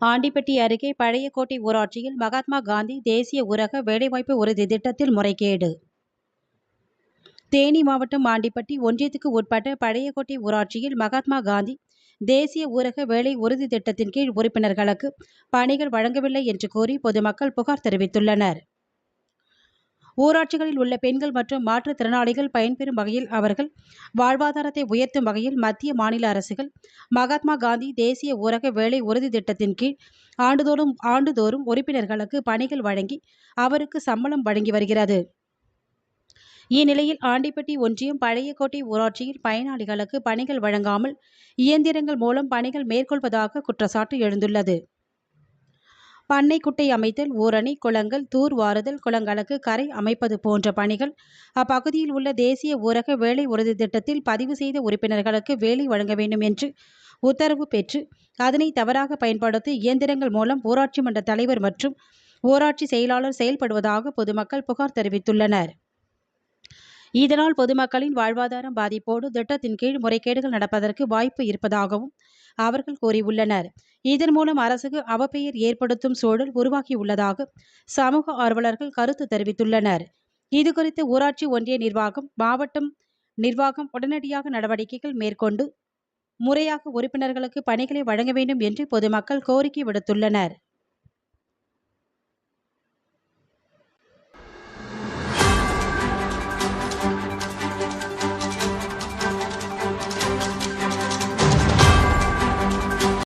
ஆண்டிப்பட்டி அருகே பழையக்கோட்டை ஊராட்சியில் மகாத்மா காந்தி தேசிய ஊரக வேலைவாய்ப்பு உறுதி திட்டத்தில் முறைகேடு. தேனி மாவட்டம் ஆண்டிப்பட்டி ஒன்றியத்துக்கு உட்பட்ட பழையக்கோட்டை ஊராட்சியில் மகாத்மா காந்தி தேசிய ஊரக வேலை உறுதி திட்டத்தின் கீழ் உறுப்பினர்களுக்கு பணிகள் வழங்கவில்லை என்று கூறி பொதுமக்கள் புகார் தெரிவித்துள்ளனர். ஊராட்சிகளில் உள்ள பெண்கள் மற்றும் மாற்றுத்திறனாளிகள் பயன்பெறும் வகையில் அவர்கள் வாழ்வாதாரத்தை உயர்த்தும் வகையில் மத்திய மாநில அரசுகள் மகாத்மா காந்தி தேசிய ஊரக வேலை உறுதி திட்டத்தின் கீழ் ஆண்டுதோறும் ஆண்டுதோறும் உறுப்பினர்களுக்கு பணிகள் வழங்கி அவருக்கு சம்பளம் வழங்கி வருகிறது. இந்நிலையில் ஆண்டிப்பட்டி ஒன்றியம் பழையக்கோட்டை ஊராட்சியில் பயனாளிகளுக்கு பணிகள் வழங்காமல் இயந்திரங்கள் மூலம் பணிகள் மேற்கொள்வதாக குற்றச்சாட்டு எழுந்துள்ளது. பண்ணை குட்டை அமைத்தல் ஊரணி குளங்கள் தூர் வாருதல் குளங்களுக்கு கரை அமைப்பது போன்ற பணிகள் அப்பகுதியில் உள்ள தேசிய ஊரக வேலை உறுதி திட்டத்தில் பதிவு செய்த உறுப்பினர்களுக்கு வேலை வழங்க வேண்டும் என்று உத்தரவு பெற்று அதனை தவறாக பயன்படுத்தி இயந்திரங்கள் மூலம் ஊராட்சி மன்ற தலைவர் மற்றும் ஊராட்சி செயலாளர் செயல்படுவதாக பொதுமக்கள் புகார் தெரிவித்துள்ளனர். இதனால் பொதுமக்களின் வாழ்வாதாரம் பாதிப்போடு திட்டத்தின் கீழ் முறைகேடுகள் நடப்பதற்கு வாய்ப்பு இருப்பதாகவும் அவர்கள் கூறியுள்ளனர். இதன் மூலம் அரசுக்கு அவப்பெயர் ஏற்படுத்தும் சூழல் உருவாகியுள்ளதாக சமூக ஆர்வலர்கள் கருத்து தெரிவித்துள்ளனர். இதுகுறித்து ஊராட்சி ஒன்றிய நிர்வாகம் மாவட்டம் நிர்வாகம் உடனடியாக நடவடிக்கைகள் மேற்கொண்டு முறையாக உறுப்பினர்களுக்கு பணிகளை வழங்க வேண்டும் என்று பொதுமக்கள் கோரிக்கை விடுத்துள்ளனர்.